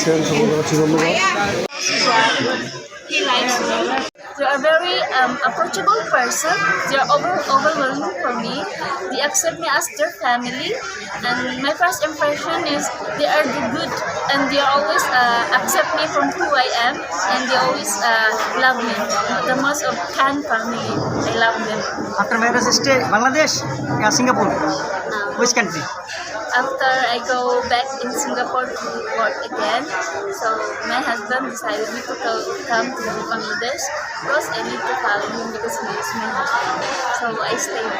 আছেন সকলকে জানাচ্ছি ধন্যবাদ He likes me. They are very um, approachable person. They are over overwhelming for me. They accept me as their family, and my first impression is they are the good, and they always uh, accept me from who I am, and they always uh, love me. The most of Khan family, I love them. After marriage stay Bangladesh, yeah, Singapore, Um, which country? After I go back in Singapore to work again, so my husband decided me to come to Bangladesh because I need to follow him because he is my husband. So I stayed.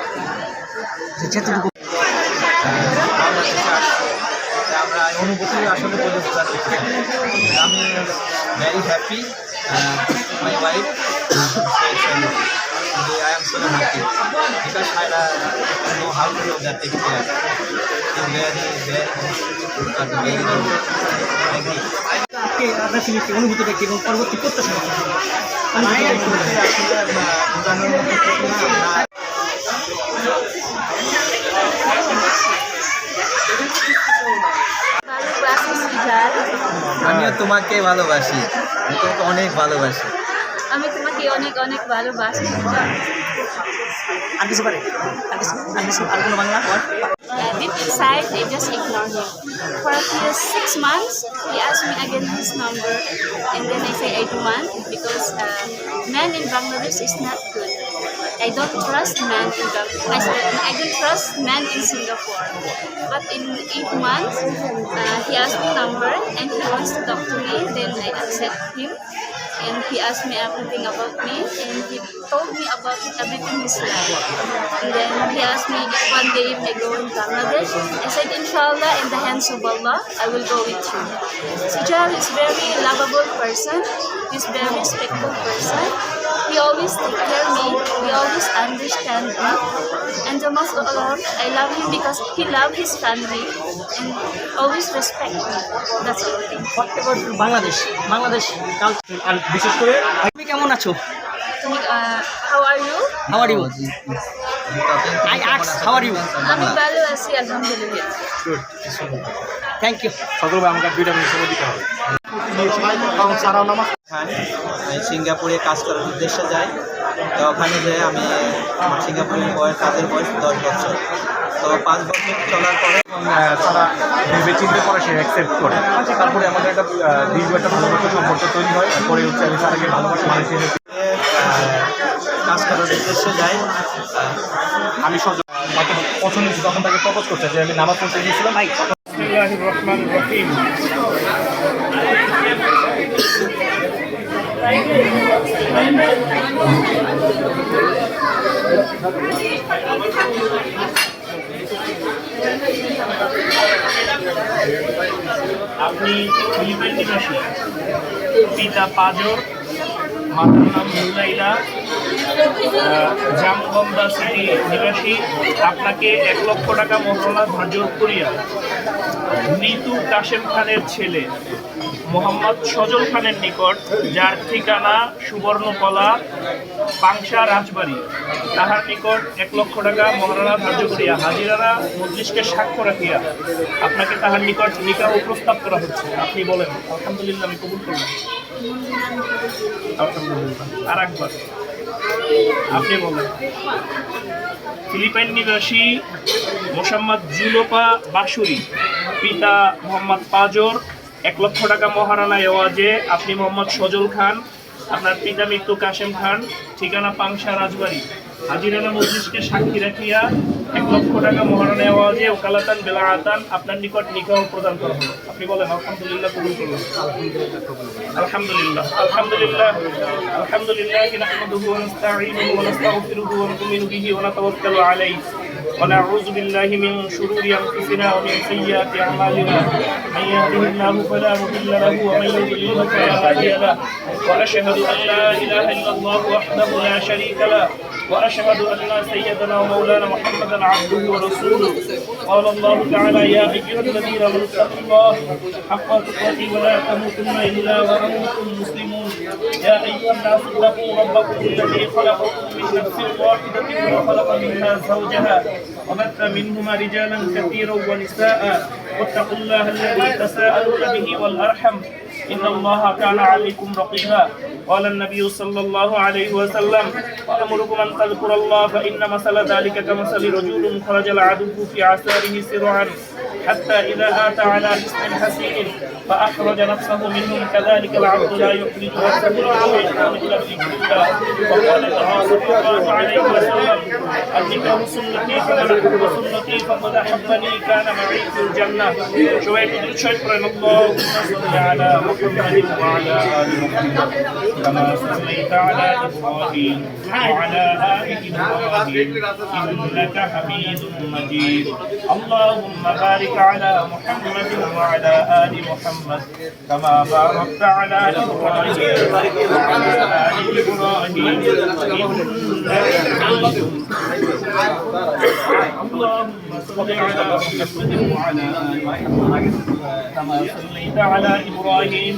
আমরা অনুভূতি আসলে বলে বোঝাতে আমি very happy my wife I am so happy because I uh, know how to that take care. অনুভূতিটা পরবর্তী আমিও তোমাকে ভালোবাসি। তোমাকে অনেক ভালোবাসি। আমি তোমাকে অনেক অনেক ভালোবাসি সিজার আর কিছু পারে আর কিছু আর কিছু আর কোনো Bangla word? Uh, deep inside, I just ignore him. For a few six months, he asked me again his number, and then I say I don't want because uh, men in Bangladesh is not good. I don't trust men in Bangladesh. I, said, I don't trust men in Singapore. But in eight months, uh, he asked me number, and he wants to talk to me. Then I accept him. and he asked me everything about me and he told me about everything his life. And then he asked me if one day if I go in Bangladesh, I said inshallah in the hands of Allah, I will go with you. Sijal is very lovable person, he's very respectful person. He always take care me, he always understand me. And the most of all, I love him because he love his family and always respect me. That's all. What about Bangladesh? Bangladesh culture and বিশেষ করে? তুমি কেমন আছো? how are you? How are you I আক্স how are you আমি ভালো আছি আলহামদুলিল্লাহ। Thank you সকলকে আমাকে দুইটা মিনিট সময় দিতে হবে। খান আমি সিঙ্গাপুরে কাজ করার উদ্দেশ্যে যাই। তো ওখানে যে আমি আমার সিঙ্গাপুরের বয়স কাজের বয়স দশ বছর। তো পাঁচ বছর চলার পরে তারা ভেবে চিন্তে পরে সে অ্যাকসেপ্ট করে। তারপরে আমাদের একটা দীর্ঘ একটা ভালোবাসা সম্পর্ক তৈরি হয়। পরে হচ্ছে আমি তারাকে ভালোবাসা মানুষ হিসেবে কাজ করার উদ্দেশ্যে যাই। আমি সজ পছন্দ তখন তাকে প্রপোজ করতে যে আমি নামাজ পড়তে গিয়েছিলাম। রহমান রহিম। আপনি ফিলিপাইন নিবাসী। পিতা পাজর, মাতার নাম মুলাইলা জামগন্দা সিটি নিবাসী। আপনাকে এক লক্ষ টাকা মন্ত্রণা ধার্য করিয়া নিতু কাশেম খানের ছেলে মোহাম্মদ সজল খানের নিকট যার ঠিকানা সুবর্ণকলা পাংশা রাজবাড়ি। তাহার নিকট এক লক্ষ টাকা মহারানা ধার্য করিয়া হাজিরারা মজলিসকে সাক্ষ্য রাখিয়া আপনাকে তাহার নিকট নিকাহ প্রস্তাব করা হচ্ছে। আপনি বলেন আলহামদুলিল্লাহ আমি কবুল করলাম। আলহামদুলিল্লাহ। আর একবার আপনি বলেন ফিলিপাইন নিবাসী মোসাম্মদ জুলোপা বাসুরি পিতা মোহাম্মদ পাজর এক লক্ষ টাকা মহারানা এওয়াজে আপনি মোহাম্মদ সজল খান আপনার পিতা মৃত্যু কাশেম খান ঠিকানা পাংশা রাজবাড়ি হাজিরানা মজলিসকে সাক্ষী রাখিয়া এক লক্ষ টাকা মহারানা এওয়াজে ওকালাতান বেলাআতান আপনার নিকট নিকাহ প্রদান করা হলো আপনি বলেন আলহামদুলিল্লাহ কবুল করলাম আলহামদুলিল্লাহ আলহামদুলিল্লাহ আলহামদুলিল্লাহ نحمده ونستعينه ونستغفره ونؤمن به ونتوكل عليه ونعوذ بالله من شرور أنفسنا ومن سيئات أعمالنا. من يهده الله فلا مضل له ومن يضلل فلا هادي له. وأشهد أن لا إله إلا الله وحده لا شريك له. وأشهد أن سيدنا ومولانا محمدا عبده ورسوله. قال الله تعالى يا أيها الذين آمنوا اتقوا الله حق تقاته ولا تموتن إلا وأنتم مسلمون. يا أيها الناس اتقوا ربكم الذي خلقكم من نفس واحدة وخلق منها زوجها وبث منهما رجالا كثيرا ونساء. واتقوا الله الذي تساءلون به والأرحم. إن الله كان عليكم رقيبا. قال النبي صلى الله عليه وسلم وأمركم أن تذكروا الله فإن مثل ذلك كمثل رجل خرج العدو في عساره سرعا حتى إذا آتى على حسن حسين فأخرج نفسه منهم. كذلك العبد لا يخرج نفسه ذكر الله. وقال صلى الله عليه وسلم النكاح سنتي فمن سنتي فقد أحبني كان معي في الجنة. شوية شكرا اللهم صل على محمد وعلى آل محمد. كما صليت على إبراهيم وعلى آل إبراهيم إنك حميد مجيد. اللهم بارك على محمد وعلى آل محمد كما باركت على إبراهيم وعلى آل إبراهيم. اللهم صل على محمد وعلى آل محمد كما صليت على إبراهيم.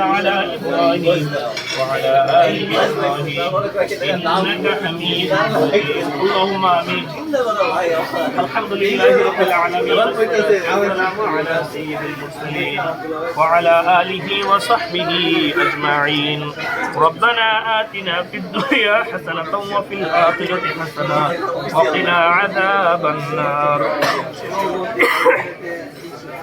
على إبراهيم وعلى آل إبراهيم إنك حميد مجيد. اللهم آمين. الحمد لله رب العالمين. والسلام على سيد المرسلين وعلى آله وصحبه أجمعين. ربنا آتنا في الدنيا حسنة وفي الآخرة حسنة وقنا عذاب النار.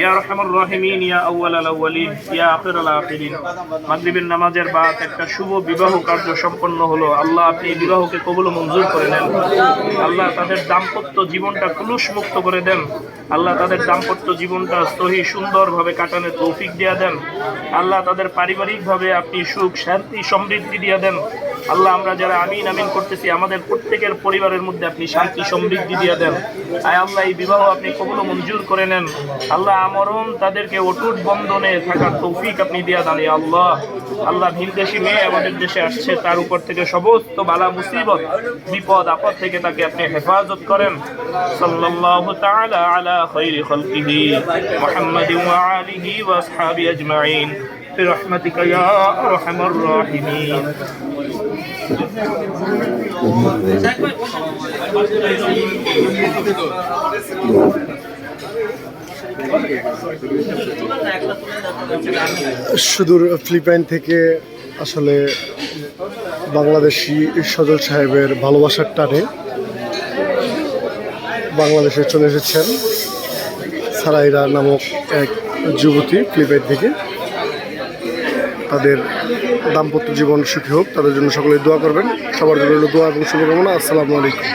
ইয়া রহমান রহিমিন, ইয়া আউ্য়াল আলাউলিন ইয়া আফের আল আফিরিন মাগরিবের নামাজের বাদ একটা শুভ বিবাহ কার্য সম্পন্ন হলো। আল্লাহ আপনি এই বিবাহকে কবুল মঞ্জুর করে নেন। আল্লাহ তাদের দাম্পত্য জীবনটা ক্লুশ মুক্ত করে দেন। আল্লাহ তাদের দাম্পত্য জীবনটা সহি, সুন্দরভাবে কাটানোর তৌফিক দিয়া দেন। আল্লাহ তাদের পারিবারিকভাবে আপনি সুখ, শান্তি, সমৃদ্ধি দিয়া দেন। আল্লাহ আমরা যারা আমিন আমিন করতেছি আমাদের প্রত্যেকের পরিবারের মধ্যে আপনি শান্তি সমৃদ্ধি দিয়ে দেন আয় আল্লাহ এই বিবাহ আপনি কবুল ও মঞ্জুর করে নেন আল্লাহ আমরণ তাদেরকে অটুট বন্ধনে থাকার তৌফিক আপনি দিয়া দেন ইয়া আল্লাহ আল্লাহ ভিনদেশি মেয়ে আমাদের দেশে আসছে তার উপর থেকে সমস্ত বালা মুসিবত বিপদ আপদ থেকে তাকে আপনি হেফাজত করেন সাল্লাল্লাহু তাআলা আলা খাইরি খালকিহি মুহাম্মাদিন ওয়া আলিহি ওয়া আসহাবি আজমাইন برحمتك يا ارحم الراحمين সুদূর ফিলিপাইন থেকে আসলে বাংলাদেশি সজল সাহেবের ভালোবাসার টানে বাংলাদেশে চলে এসেছেন সারাইরা নামক এক যুবতী ফিলিপাইন থেকে। তাদের দাম্পত্য জীবন সুখী হোক, তাদের জন্য সকলে দোয়া করবেন। সবার জন্য দোয়া এবং শুভকামনা। আসসালামু আলাইকুম।